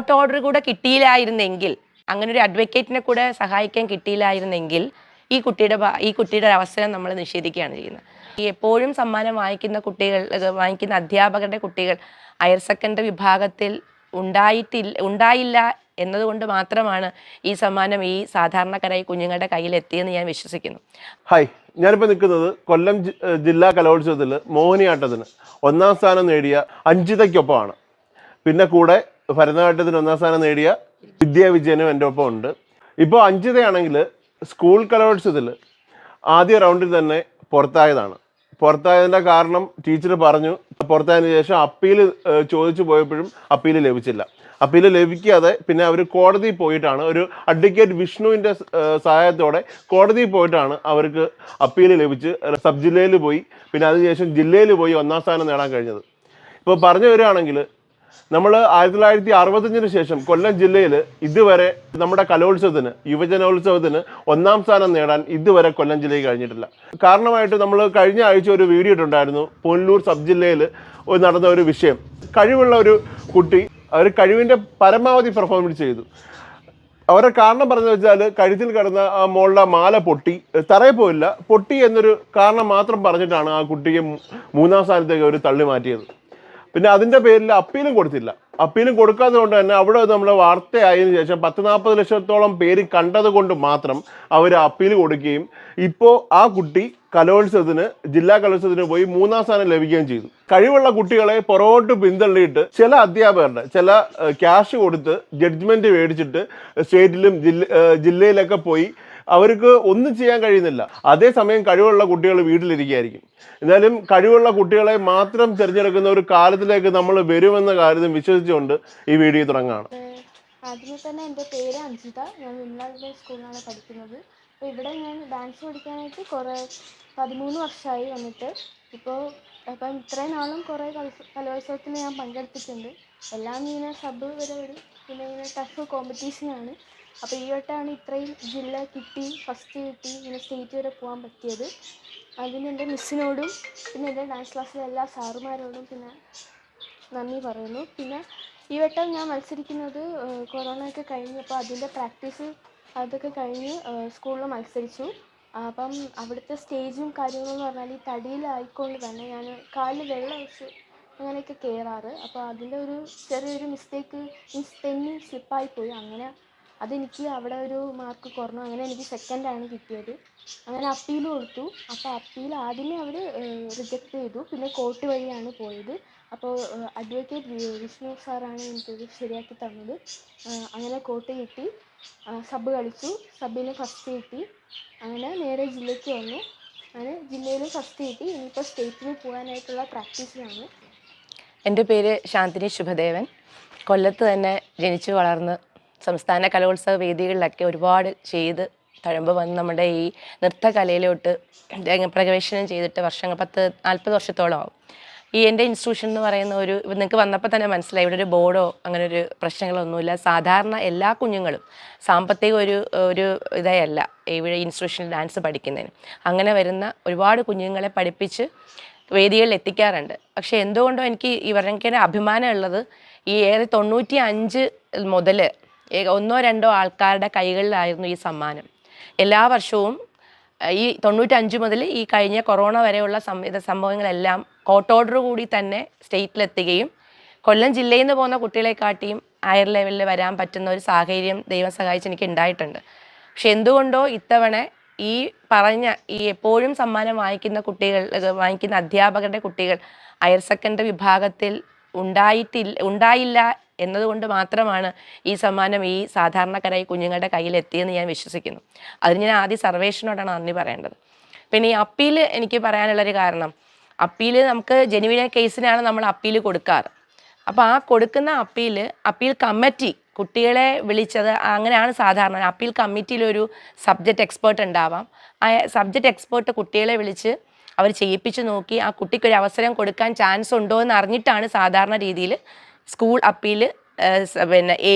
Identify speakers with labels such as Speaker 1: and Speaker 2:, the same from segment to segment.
Speaker 1: Court order കൂടെ കിട്ടിയില്ലായിരുന്നെങ്കിൽ അങ്ങനെ ഒരു അഡ്വക്കേറ്റിനെ കൂടെ സഹായിക്കാൻ കിട്ടിയില്ലായിരുന്നെങ്കിൽ ഈ കുട്ടിയുടെ ഈ കുട്ടിയുടെ അവസരം നമ്മൾ നിഷേധിക്കുകയാണ് ചെയ്യുന്നത്. ഈ എപ്പോഴും സമ്മാനം വാങ്ങിക്കുന്ന കുട്ടികൾ വാങ്ങിക്കുന്ന അധ്യാപകരുടെ കുട്ടികൾ ഹയർ സെക്കൻഡറി വിഭാഗത്തിൽ ഉണ്ടായിട്ടില്ല ഉണ്ടായില്ല എന്നതുകൊണ്ട് മാത്രമാണ് ഈ സമ്മാനം ഈ സാധാരണക്കാരായി കുഞ്ഞുങ്ങളുടെ കയ്യിൽ എത്തിയെന്ന് ഞാൻ വിശ്വസിക്കുന്നു.
Speaker 2: ഹായ് ഞാനിപ്പോൾ നിൽക്കുന്നത് കൊല്ലം ജില്ലാ കലോത്സവത്തിൽ മോഹിനിയാട്ടത്തിന് ഒന്നാം സ്ഥാനം നേടിയ അഞ്ചിതയ്ക്കൊപ്പമാണ്. പിന്നെ കൂടെ ഭരതനാട്യത്തിന് ഒന്നാം സ്ഥാനം നേടിയ വിദ്യാ വിജയനും എന്റെ ഒപ്പം ഉണ്ട്. ഇപ്പോൾ അഞ്ചിതയാണെങ്കിൽ സ്കൂൾ കലോത്സവത്തിൽ ആദ്യ റൗണ്ടിൽ തന്നെ പുറത്തായതാണ്. പുറത്തായതിന്റെ കാരണം ടീച്ചർ പറഞ്ഞു പുറത്തായതിനു ശേഷം അപ്പീൽ ചോദിച്ചു പോയപ്പോഴും അപ്പീൽ ലഭിച്ചില്ല. അപ്പീൽ ലഭിക്കാതെ പിന്നെ അവർ കോടതിയിൽ പോയിട്ടാണ് ഒരു അഡ്വക്കേറ്റ് വിഷ്ണുവിന്റെ സഹായത്തോടെ കോടതിയിൽ പോയിട്ടാണ് അവർക്ക് അപ്പീൽ ലഭിച്ച് സബ് ജില്ലയിൽ പോയി. പിന്നെ അതിനുശേഷം ജില്ലയിൽ പോയി ഒന്നാം സ്ഥാനം നേടാൻ കഴിഞ്ഞത്. ഇപ്പോൾ പറഞ്ഞു വരികയാണെങ്കിൽ നമ്മൾ ആയിരത്തി തൊള്ളായിരത്തി അറുപത്തഞ്ചിന് ശേഷം കൊല്ലം ജില്ലയിൽ ഇതുവരെ നമ്മുടെ കലോത്സവത്തിന് യുവജനോത്സവത്തിന് ഒന്നാം സ്ഥാനം നേടാൻ ഇതുവരെ കൊല്ലം ജില്ലയിൽ കഴിഞ്ഞിട്ടില്ല. കാരണമായിട്ട് നമ്മൾ കഴിഞ്ഞ ആഴ്ച ഒരു വീഡിയോ ഇട്ടുണ്ടായിരുന്നു പുനലൂർ സബ് ജില്ലയിൽ നടന്ന ഒരു വിഷയം. കഴിവുള്ള ഒരു കുട്ടി അവർ കഴിവിന്റെ പരമാവധി പെർഫോമൻസ് ചെയ്തു. അവരെ കാരണം പറഞ്ഞു വെച്ചാൽ കഴുത്തിൽ കിടന്ന ആ മോളുടെ മാല പൊട്ടി തറയിൽ പോയില്ല പൊട്ടി എന്നൊരു കാരണം മാത്രം പറഞ്ഞിട്ടാണ് ആ കുട്ടിയെ മൂന്നാം സ്ഥാനത്തേക്ക് അവർ തള്ളി മാറ്റിയത്. പിന്നെ അതിന്റെ പേരിൽ അപ്പീലും കൊടുത്തില്ല. അപ്പീലും കൊടുക്കാത്തത് കൊണ്ട് തന്നെ അവിടെ നമ്മൾ വാർത്തയായതിനു ശേഷം പത്ത് നാൽപ്പത് ലക്ഷത്തോളം പേര് കണ്ടത് കൊണ്ട് മാത്രം അവർ അപ്പീൽ കൊടുക്കുകയും ഇപ്പോൾ ആ കുട്ടി കലോത്സവത്തിന് ജില്ലാ കലോത്സവത്തിന് പോയി മൂന്നാം സ്ഥാനം ലഭിക്കുകയും ചെയ്തു. കഴിവുള്ള കുട്ടികളെ പുറകോട്ട് പിന്തള്ളിയിട്ട് ചില അധ്യാപകരുടെ ചില ക്യാഷ് കൊടുത്ത് ജഡ്ജ്മെന്റ് മേടിച്ചിട്ട് സ്റ്റേറ്റിലും ജില്ല ജില്ലയിലൊക്കെ പോയി അവർക്ക് ഒന്നും ചെയ്യാൻ കഴിയുന്നില്ല. അതേസമയം കഴിവുള്ള കുട്ടികൾ വീട്ടിലിരിക്കുകയായിരിക്കും. എന്നാലും കഴിവുള്ള കുട്ടികളെ മാത്രം തിരഞ്ഞെടുക്കുന്ന ഒരു കാലത്തിലേക്ക് നമ്മൾ വരുമെന്ന കാര്യം വിശ്വസിച്ചുകൊണ്ട് ഈ വീഡിയോ
Speaker 3: തുടങ്ങാണ് ആദ്യമേ തന്നെ എന്റെ പേര് അഞ്ജിത. ഞാൻ വിമലാ സ്കൂളിലാണ് പഠിക്കുന്നത്. അപ്പോൾ ഇവിടെ ഞാൻ ഡാൻസ് പഠിക്കാനായിട്ട് കുറേ പതിമൂന്ന് വർഷമായി വന്നിട്ട് ഇപ്പോൾ അപ്പം ഇത്രയും നാളും കുറേ കലോത്സ കലോത്സവത്തിന് ഞാൻ പങ്കെടുത്തിട്ടുണ്ട്. എല്ലാം ഇങ്ങനെ സബ് വരെ വരും. പിന്നെ ഇങ്ങനെ ടഫ് കോമ്പറ്റീഷനാണ് അപ്പോൾ ഈ വട്ടമാണ് ഇത്രയും ജില്ല കിട്ടി ഫസ്റ്റ് കിട്ടി ഇങ്ങനെ സ്റ്റേറ്റ് വരെ പോകാൻ പറ്റിയത്. അതിന് എന്റെ മിസ്സിനോടും പിന്നെ എന്റെ ഡാൻസ് ക്ലാസ്സിലെ എല്ലാ സാറുമാരോടും പിന്നെ നന്ദി പറയുന്നു. പിന്നെ ഈ വട്ടം ഞാൻ മത്സരിക്കുന്നത് കൊറോണ ഒക്കെ കഴിഞ്ഞപ്പോൾ അതിന്റെ പ്രാക്ടീസ് അതൊക്കെ കഴിഞ്ഞ് സ്കൂളിൽ മത്സരിച്ചു. അപ്പം അവിടുത്തെ സ്റ്റേജും കാര്യങ്ങളെന്ന് പറഞ്ഞാൽ ഈ തടിയിലായിക്കൊണ്ട് തന്നെ ഞാൻ കാലിൽ വെള്ളം ഒഴിച്ച് അങ്ങനെയൊക്കെ കയറാറ് അപ്പോൾ അതിന്റെ ഒരു ചെറിയൊരു മിസ്റ്റേക്ക് മീൻസ് തെന്നി സ്ലിപ്പായി പോയി അങ്ങനെ അതെനിക്ക് അവിടെ ഒരു മാർക്ക് കുറഞ്ഞു. അങ്ങനെ എനിക്ക് സെക്കൻഡാണ് കിട്ടിയത്. അങ്ങനെ അപ്പീൽ കൊടുത്തു. അപ്പോൾ അപ്പീൽ ആദ്യമേ അവർ റിജക്റ്റ് ചെയ്തു. പിന്നെ കോർട്ട് വഴിയാണ് പോയത്. അപ്പോൾ അഡ്വക്കേറ്റ് വിഷ്ണു സാറാണ് എനിക്കത് ശരിയാക്കി തന്നത്. അങ്ങനെ കോർട്ട് കിട്ടി. സബ് കളിച്ചു. സബിന് ഫസ്റ്റ് കിട്ടി. അങ്ങനെ നേരെ ജില്ലയ്ക്ക് വന്നു. അങ്ങനെ ജില്ലയിൽ ഫസ്റ്റ് കിട്ടി. ഇനിയിപ്പോൾ സ്റ്റേറ്റിന് പോകാനായിട്ടുള്ള പ്രാക്ടീസിലാണ്
Speaker 1: എന്റെ പേര് ശാന്തിനി ശുഭദേവൻ. കൊല്ലത്ത് തന്നെ ജനിച്ചു വളർന്ന് സംസ്ഥാന കലോത്സവ വേദികളിലൊക്കെ ഒരുപാട് ചെയ്ത് തഴമ്പ് വന്ന് നമ്മുടെ ഈ നൃത്തകലയിലോട്ട് പ്രവേശനം ചെയ്തിട്ട് വർഷങ്ങൾ പത്ത് നാൽപ്പത് വർഷത്തോളം ആവും. ഈ എന്റെ ഇൻസ്റ്റിറ്റ്യൂഷൻ എന്ന് പറയുന്ന ഒരു നിങ്ങൾക്ക് വന്നപ്പോൾ തന്നെ മനസ്സിലായി ഇവിടെ ഒരു ബോർഡോ അങ്ങനെ ഒരു പ്രശ്നങ്ങളൊന്നുമില്ല. സാധാരണ എല്ലാ കുഞ്ഞുങ്ങളും സാമ്പത്തിക ഒരു ഒരു ഇതായല്ല ഇവിടെ ഇൻസ്റ്റിറ്റ്യൂഷനിൽ ഡാൻസ് പഠിക്കുന്നതിന്. അങ്ങനെ വരുന്ന ഒരുപാട് കുഞ്ഞുങ്ങളെ പഠിപ്പിച്ച് വേദികളിൽ എത്തിക്കാറുണ്ട്. പക്ഷേ എന്തുകൊണ്ടോ എനിക്ക് ഈ അഭിമാനമുള്ളത് ഈ ഏറെ തൊണ്ണൂറ്റി അഞ്ച് മുതൽ ഒന്നോ രണ്ടോ ആൾക്കാരുടെ കൈകളിലായിരുന്നു ഈ സമ്മാനം. എല്ലാ വർഷവും ഈ തൊണ്ണൂറ്റഞ്ച് മുതൽ ഈ കഴിഞ്ഞ കൊറോണ വരെയുള്ള സംവിധ സംഭവങ്ങളെല്ലാം കോർട്ട് ഓർഡർ കൂടി തന്നെ സ്റ്റേറ്റിലെത്തുകയും കൊല്ലം ജില്ലയിൽ നിന്ന് പോകുന്ന കുട്ടികളെക്കാട്ടിയും ഹയർ ലെവലിൽ വരാൻ പറ്റുന്ന ഒരു സാഹചര്യം ദൈവം സഹായിച്ച് എനിക്ക് ഉണ്ടായിട്ടുണ്ട് പക്ഷെ എന്തുകൊണ്ടോ ഇത്തവണ ഈ പറഞ്ഞ ഈ എപ്പോഴും സമ്മാനം വാങ്ങിക്കുന്ന കുട്ടികൾ വാങ്ങിക്കുന്ന അധ്യാപകരുടെ കുട്ടികൾ ഹയർ സെക്കൻഡറി വിഭാഗത്തിൽ ഉണ്ടായിട്ടില്ല ഉണ്ടായില്ല എന്നതുകൊണ്ട് മാത്രമാണ് ഈ സമ്മാനം ഈ സാധാരണക്കാരായി കുഞ്ഞുങ്ങളുടെ കയ്യിൽ എത്തിയെന്ന് ഞാൻ വിശ്വസിക്കുന്നു. അതിന് ഞാൻ ആദ്യം സർവേഷനോടാണ് നന്ദി പറയേണ്ടത്. പിന്നെ ഈ അപ്പീൽ എനിക്ക് പറയാനുള്ളൊരു കാരണം. അപ്പീൽ നമുക്ക് ജെനുവിന കേസിനാണ് നമ്മൾ അപ്പീൽ കൊടുക്കാറ്. അപ്പോൾ ആ കൊടുക്കുന്ന അപ്പീൽ അപ്പീൽ കമ്മിറ്റി കുട്ടികളെ വിളിച്ചത് അങ്ങനെയാണ് സാധാരണ. അപ്പീൽ കമ്മിറ്റിയിലൊരു സബ്ജക്റ്റ് എക്സ്പേർട്ട് ഉണ്ടാവാം. ആ സബ്ജക്റ്റ് എക്സ്പേർട്ട് കുട്ടികളെ വിളിച്ച് അവർ ചെയ്യിപ്പിച്ചു നോക്കി ആ കുട്ടിക്കൊരു അവസരം കൊടുക്കാൻ ചാൻസ് ഉണ്ടോ എന്ന് അറിഞ്ഞിട്ടാണ് സാധാരണ രീതിയിൽ സ്കൂൾ അപ്പീൽ പിന്നെ എ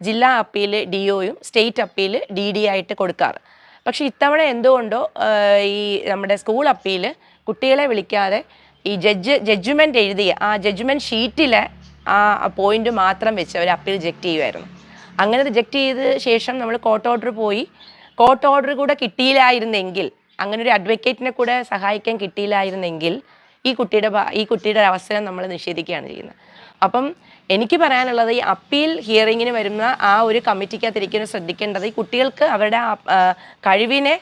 Speaker 1: ജില്ലാ അപ്പീൽ ഡി ഒയും സ്റ്റേറ്റ് അപ്പീൽ ഡി ഡി ആയിട്ട് കൊടുക്കാറ്. പക്ഷേ ഇത്തവണ എന്തുകൊണ്ടോ ഈ നമ്മുടെ സ്കൂൾ അപ്പീൽ കുട്ടികളെ വിളിക്കാതെ ഈ ജഡ്ജ് ജഡ്ജ്മെന്റ് എഴുതിയ ആ ജഡ്ജ്മെന്റ് ഷീറ്റിലെ ആ പോയിന്റ് മാത്രം വെച്ച് അവർ അപ്പീൽ റിജക്റ്റ് ചെയ്യുമായിരുന്നു അങ്ങനെ റിജക്റ്റ് ചെയ്ത ശേഷം നമ്മൾ കോർട്ട് ഓർഡർ പോയി. കോർട്ട് ഓർഡർ കൂടെ കിട്ടിയില്ലായിരുന്നെങ്കിൽ അങ്ങനെ ഒരു അഡ്വക്കേറ്റിനെ കൂടെ സഹായിക്കാൻ കിട്ടിയില്ലായിരുന്നെങ്കിൽ ഈ കുട്ടിയുടെ ഈ കുട്ടിയുടെ അവസരം നമ്മൾ നിഷേധിക്കുകയാണ് ചെയ്യുന്നത്. അപ്പം എനിക്ക് പറയാനുള്ളത് ഈ അപ്പീൽ ഹിയറിങ്ങിന് വരുന്ന ആ ഒരു കമ്മിറ്റിക്കകത്തിരിക്കുന്ന ശ്രദ്ധിക്കേണ്ടത് ഈ കുട്ടികൾക്ക് അവരുടെ കഴിവിനെ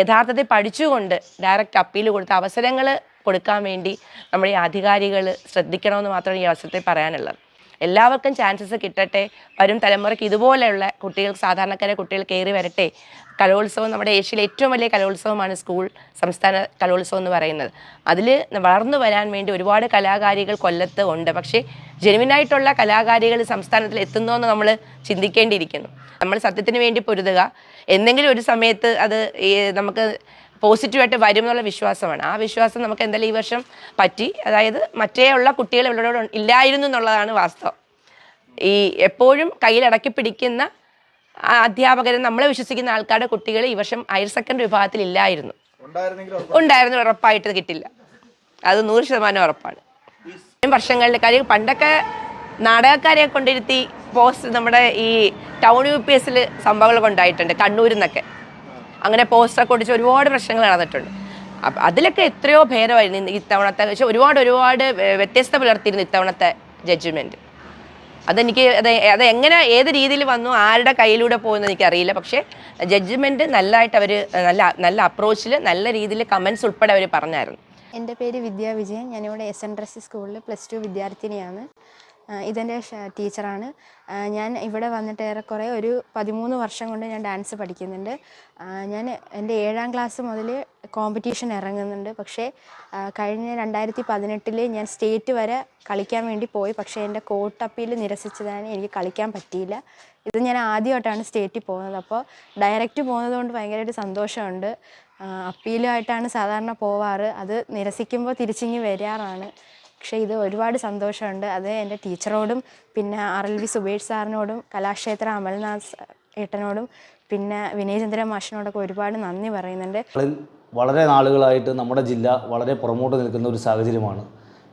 Speaker 1: യഥാർത്ഥത്തിൽ പഠിച്ചുകൊണ്ട് ഡയറക്റ്റ് അപ്പീൽ കൊടുത്ത അവസരങ്ങൾ കൊടുക്കാൻ വേണ്ടി നമ്മുടെ ഈ അധികാരികൾ ശ്രദ്ധിക്കണമെന്ന് മാത്രമാണ് ഈ അവസരത്തിൽ പറയാനുള്ളത്. എല്ലാവർക്കും ചാൻസസ് കിട്ടട്ടെ. വരും തലമുറയ്ക്ക് ഇതുപോലെയുള്ള കുട്ടികൾ സാധാരണക്കാരെ കുട്ടികൾ കയറി വരട്ടെ. കലോത്സവം നമ്മുടെ ഏഷ്യയിലെ ഏറ്റവും വലിയ കലോത്സവമാണ് സ്കൂൾ സംസ്ഥാന കലോത്സവം എന്ന് പറയുന്നത്. അതിൽ വളർന്നു വരാൻ വേണ്ടി ഒരുപാട് കലാകാരികൾ കൊല്ലത്ത് ഉണ്ട്. പക്ഷേ ജെനുവിനായിട്ടുള്ള കലാകാരികൾ സംസ്ഥാനത്തിൽ എത്തുന്നോ എന്ന് നമ്മൾ ചിന്തിക്കേണ്ടിയിരിക്കുന്നു. നമ്മൾ സത്യത്തിന് വേണ്ടി പൊരുതുക. എന്തെങ്കിലും ഒരു സമയത്ത് അത് നമുക്ക് പോസിറ്റീവായിട്ട് വരും എന്നുള്ള വിശ്വാസമാണ്. ആ വിശ്വാസം നമുക്ക് എന്തായാലും ഈ വർഷം പറ്റി. അതായത് മറ്റേ ഉള്ള കുട്ടികൾ ഇവരോട് ഇല്ലായിരുന്നു എന്നുള്ളതാണ് വാസ്തവം. ഈ എപ്പോഴും കയ്യിലടക്കി പിടിക്കുന്ന അധ്യാപകരെ നമ്മളെ വിശ്വസിക്കുന്ന ആൾക്കാരുടെ കുട്ടികൾ ഈ വർഷം ഹയർ സെക്കൻഡറി വിഭാഗത്തിൽ ഇല്ലായിരുന്നു. ഉണ്ടായിരുന്നു ഉറപ്പായിട്ട് കിട്ടില്ല. അത് നൂറ് ശതമാനം ഉറപ്പാണ്. വർഷങ്ങളിൽ കാര്യം പണ്ടൊക്കെ നാടകക്കാരെ കൊണ്ടിരുത്തി പോസ്റ്റ് നമ്മുടെ ഈ ടൗൺ യു പി എസിൽ സംഭവങ്ങളൊക്കെ ഉണ്ടായിട്ടുണ്ട് കണ്ണൂരിൽ നിന്നൊക്കെ അങ്ങനെ പോസ്റ്ററൊക്കെ ഒടിച്ച് ഒരുപാട് പ്രശ്നങ്ങൾ നടന്നിട്ടുണ്ട്. അതിലൊക്കെ എത്രയോ ഭേദമായിരുന്നു ഇത്തവണത്തെ പക്ഷെ ഒരുപാട് ഒരുപാട് വ്യത്യസ്ത പുലർത്തിയിരുന്നു ഇത്തവണത്തെ ജഡ്ജ്മെന്റ് അതെനിക്ക് അത് അത് എങ്ങനെ ഏത് രീതിയിൽ വന്നു ആരുടെ കയ്യിലൂടെ പോകുന്നത് എനിക്കറിയില്ല. പക്ഷേ ജഡ്ജ്മെന്റ് നല്ലതായിട്ട് അവർ നല്ല നല്ല അപ്രോച്ചിൽ നല്ല രീതിയിൽ കമൻസ് ഉൾപ്പെടെ അവർ പറഞ്ഞായിരുന്നു.
Speaker 4: എന്റെ പേര് വിദ്യാ വിജയൻ. ഞാനിവിടെ എസ് എൻ ഡ്രസ് സ്കൂളിൽ പ്ലസ് ടു വിദ്യാർത്ഥിനിയാണ്. ഇതെന്റെ ടീച്ചറാണ്. ഞാൻ ഇവിടെ വന്നിട്ട് ഏറെക്കുറെ ഒരു പതിമൂന്ന് വർഷം കൊണ്ട് ഞാൻ ഡാൻസ് പഠിക്കുന്നുണ്ട്. ഞാൻ എന്റെ ഏഴാം ക്ലാസ് മുതൽ കോമ്പറ്റീഷൻ ഇറങ്ങുന്നുണ്ട്. പക്ഷേ കഴിഞ്ഞ രണ്ടായിരത്തി പതിനെട്ടിൽ ഞാൻ സ്റ്റേറ്റ് വരെ കളിക്കാൻ വേണ്ടി പോയി. പക്ഷേ എന്റെ കോട്ട് അപ്പീൽ നിരസിച്ചതാണ് എനിക്ക് കളിക്കാൻ പറ്റിയില്ല. ഇത് ഞാൻ ആദ്യമായിട്ടാണ് സ്റ്റേറ്റിൽ പോകുന്നത്. അപ്പോൾ ഡയറക്റ്റ് പോകുന്നത് കൊണ്ട് ഭയങ്കരമായിട്ട് സന്തോഷമുണ്ട്. അപ്പീലുമായിട്ടാണ് സാധാരണ പോവാറ്. അത് നിരസിക്കുമ്പോൾ തിരിച്ചിങ്ങി വരാറാണ്. പക്ഷേ ഇത് ഒരുപാട് സന്തോഷമുണ്ട്. അത് എന്റെ ടീച്ചറോടും പിന്നെ ആർ എൽ വി സുബേഷ് സാറിനോടും കലാക്ഷേത്ര അമൽനാഥ് ഏട്ടനോടും പിന്നെ വിനയചന്ദ്രൻ മാഷിനോടൊക്കെ ഒരുപാട് നന്ദി പറയുന്നുണ്ട്.
Speaker 5: വളരെ നാളുകളായിട്ട് നമ്മുടെ ജില്ല വളരെ പുറമോട്ട് നിൽക്കുന്ന ഒരു സാഹചര്യമാണ്.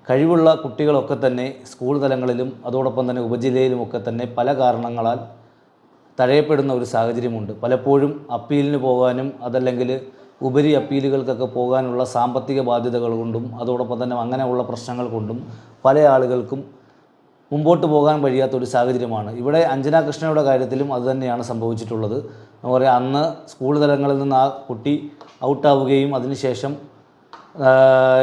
Speaker 5: കഴിവുള്ള കുട്ടികളൊക്കെ തന്നെ സ്കൂൾ തലങ്ങളിലും അതോടൊപ്പം തന്നെ ഉപജില്ലയിലുമൊക്കെ തന്നെ പല കാരണങ്ങളാൽ തഴയപ്പെടുന്ന ഒരു സാഹചര്യമുണ്ട്. പലപ്പോഴും അപ്പീലിന് പോകാനും അതല്ലെങ്കിൽ ഉപരി അപ്പീലുകൾക്കൊക്കെ പോകാനുള്ള സാമ്പത്തിക ബാധ്യതകൾ കൊണ്ടും അതോടൊപ്പം തന്നെ അങ്ങനെയുള്ള പ്രശ്നങ്ങൾ കൊണ്ടും പല ആളുകൾക്കും മുമ്പോട്ട് പോകാൻ കഴിയാത്ത ഒരു സാഹചര്യമാണ്. ഇവിടെ അഞ്ജന കൃഷ്ണയുടെ കാര്യത്തിലും അതുതന്നെയാണ് സംഭവിച്ചിട്ടുള്ളത്. പറയുക അന്ന് സ്കൂൾ തലങ്ങളിൽ നിന്ന് ആ കുട്ടി ഔട്ടാവുകയും അതിനുശേഷം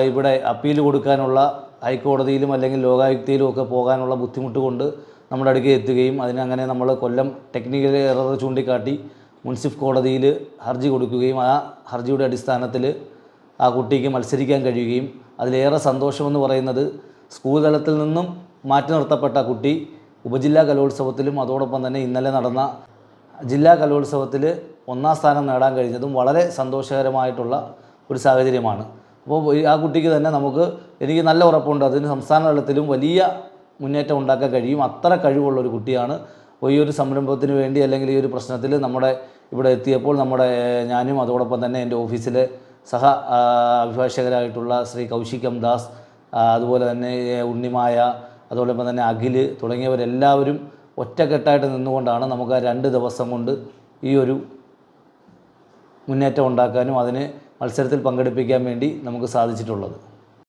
Speaker 5: ഇവിടെ അപ്പീൽ കൊടുക്കാനുള്ള ഹൈക്കോടതിയിലും അല്ലെങ്കിൽ ലോകായുക്തയിലും ഒക്കെ പോകാനുള്ള ബുദ്ധിമുട്ട് കൊണ്ട് നമ്മുടെ അടുക്കൽ എത്തുകയും അതിനങ്ങനെ നമ്മൾ കൊല്ലം ടെക്നിക്കൽ എറർ ചൂണ്ടിക്കാട്ടി മുൻസിഫ് കോടതിയിൽ ഹർജി കൊടുക്കുകയും ആ ഹർജിയുടെ അടിസ്ഥാനത്തിൽ ആ കുട്ടിക്ക് മത്സരിക്കാൻ കഴിയുകയും അതിലേറെ സന്തോഷമെന്ന് പറയുന്നത് സ്കൂൾ തലത്തിൽ നിന്നും മാറ്റി നിർത്തപ്പെട്ട കുട്ടി ഉപജില്ലാ കലോത്സവത്തിലും അതോടൊപ്പം തന്നെ ഇന്നലെ നടന്ന ജില്ലാ കലോത്സവത്തിൽ ഒന്നാം സ്ഥാനം നേടാൻ കഴിഞ്ഞതും വളരെ സന്തോഷകരമായിട്ടുള്ള ഒരു സാഹചര്യമാണ്. അപ്പോൾ ആ കുട്ടിക്ക് തന്നെ നമുക്ക് എനിക്ക് നല്ല ഉറപ്പുണ്ട്. അതിന് സംസ്ഥാന തലത്തിലും വലിയ മുന്നേറ്റം ഉണ്ടാക്കാൻ കഴിയും. അത്ര കഴിവുള്ള ഒരു കുട്ടിയാണ്. അപ്പോൾ ഈ ഒരു സംരംഭത്തിന് വേണ്ടി അല്ലെങ്കിൽ ഈ ഒരു പ്രശ്നത്തിൽ നമ്മുടെ ഇവിടെ എത്തിയപ്പോൾ നമ്മുടെ ഞാനും അതോടൊപ്പം തന്നെ എന്റെ ഓഫീസിലെ സഹ അഭിഭാഷകരായിട്ടുള്ള ശ്രീ കൗശികം ദാസ് അതുപോലെ തന്നെ ഉണ്ണിമായ അതോടൊപ്പം തന്നെ അഖിൽ തുടങ്ങിയവരെല്ലാവരും ഒറ്റക്കെട്ടായിട്ട് നിന്നുകൊണ്ടാണ് നമുക്ക് ആ രണ്ട് ദിവസം കൊണ്ട് ഈ ഒരു മുന്നേറ്റം ഉണ്ടാക്കാനും അതിന് മത്സരത്തിൽ പങ്കെടുപ്പിക്കാൻ വേണ്ടി നമുക്ക് സാധിച്ചിട്ടുള്ളത്.